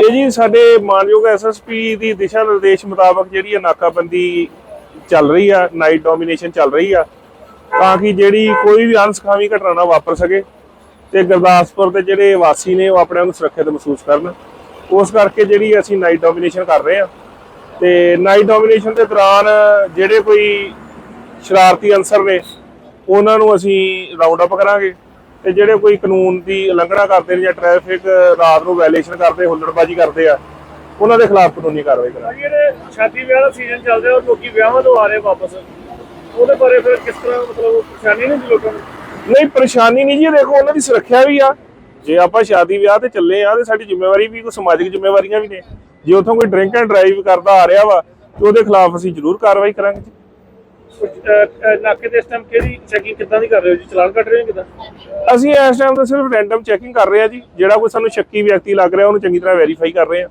ਇਹ ਜੀ ਸਾਡੇ ਮਾਨਯੋਗ ਐਸਐਸਪੀ ਦੀ ਦਿਸ਼ਾ ਨਿਰਦੇਸ਼ ਮੁਤਾਬਕ ਜਿਹੜੀ ਹੈ ਨਾਕਾਬੰਦੀ ਚੱਲ ਰਹੀ ਆ ਨਾਈਟ ਡੋਮੀਨੇਸ਼ਨ ਚੱਲ ਰਹੀ ਆ, ਤਾਂ ਕਿ ਜਿਹੜੀ ਕੋਈ ਵੀ ਅਨਸਖਾਵੀ ਘਟਨਾ ਨਾ ਵਾਪਰ ਸਕੇ ਤੇ ਗੁਰਦਾਸਪੁਰ ਦੇ ਜਿਹੜੇ ਵਾਸੀ ਨੇ ਉਹ ਆਪਣੇ ਆਪ ਨੂੰ ਸੁਰੱਖਿਅਤ ਮਹਿਸੂਸ ਕਰਨ। ਉਸ ਕਰਕੇ ਜਿਹੜੀ ਅਸੀਂ ਨਾਈਟ ਡੋਮੀਨੇਸ਼ਨ ਕਰ ਰਹੇ ਆ ਤੇ ਨਾਈਟ ਡੋਮੀਨੇਸ਼ਨ ਦੇ ਦੌਰਾਨ ਜਿਹੜੇ ਕੋਈ ਸ਼ਰਾਰਤੀ ਅਨਸਰ ਨੇ, ਉਹਨਾਂ ਨੂੰ ਅਸੀਂ ਰਾਉਂਡ ਅਪ ਕਰਾਂਗੇ। ਤੇ ਜਿਹੜੇ ਕੋਈ ਕਾਨੂੰਨ ਦੀ ਉਲੰਘਣਾ ਕਰਦੇ ਨੇ ਜਾਂ ਟ੍ਰੈਫਿਕ ਰਾਤ ਨੂੰ ਵਾਇਲੇਸ਼ਨ ਕਰਦੇ ਹੁੱਲੜਬਾਜ਼ੀ ਕਰਦੇ ਆ ਉਹਨਾਂ ਦੇ ਖਿਲਾਫ ਕਾਨੂੰਨੀ ਕਾਰਵਾਈ ਕਰਾਂਗੇ। ਜਿਹੜੇ ਸ਼ਾਦੀ ਵਿਆਹ ਦਾ ਸੀਜ਼ਨ ਚੱਲ ਰਿਹਾ ਲੋਕੀ ਵਿਆਹਾਂ ਤੋਂ ਆ ਰਹੇ ਵਾਪਸ। ਉਹਦੇ ਬਾਰੇ ਫਿਰ ਕਿਸ ਤਰ੍ਹਾਂ ਮਤਲਬ ਪਰੇਸ਼ਾਨੀ ਨਹੀਂ ਲੋਕਾਂ ਨੂੰ? ਨਹੀਂ ਪਰੇਸ਼ਾਨੀ ਨਹੀਂ ਜੀ ਦੇਖੋ ਉਹਨਾਂ ਦੀ ਸੁਰੱਖਿਆ ਵੀ ਆ। ਜੇ ਆਪਾਂ ਸ਼ਾਦੀ ਵਿਆਹ ਤੇ ਚੱਲੇ ਆ ਤੇ ਸਾਡੀ ਜ਼ਿੰਮੇਵਾਰੀ ਵੀ ਕੋਈ ਸਮਾਜਿਕ ਜ਼ਿੰਮੇਵਾਰੀਆਂ ਵੀ ਨੇ। ਜੇ ਉੱਥੋਂ ਕੋਈ ਡਰਿੰਕ ਐਂਡ ਡਰਾਈਵ ਕਰਦਾ ਆ ਰਿਹਾ ਵਾ ਤੇ ਉਹਦੇ ਖਿਲਾਫ ਅਸੀਂ ਜ਼ਰੂਰ ਕਾਰਵਾਈ ਕਰਾਂਗੇ ਨਾਕੇ ਦੇ ਇਸ ਟਾਈਮ ਕਿਹੜੀ ਚੈਕਿੰਗ ਕਿੱਦਾਂ ਦੀ ਕਰ ਰਹੇ ਹੋ ਜੀ? ਚਲਾਨ ਕੱਟ ਰਹੇ ਹੋ ਕਿੱਦਾਂ? ਅਸੀਂ ਇਸ ਟਾਈਮ ਤੇ ਸਿਰਫ ਰੈਂਡਮ ਚੈਕਿੰਗ ਕਰ ਰਹੇ ਆ ਜੀ। ਜਿਹੜਾ ਕੋਈ ਸਾਨੂੰ ਸ਼ੱਕੀ ਵਿਅਕਤੀ ਲੱਗ ਰਿਹਾ, ਉਹਨੂੰ ਚੰਗੀ ਤਰ੍ਹਾਂ ਵੈਰੀਫਾਈ ਕਰ ਰਹੇ ਆ।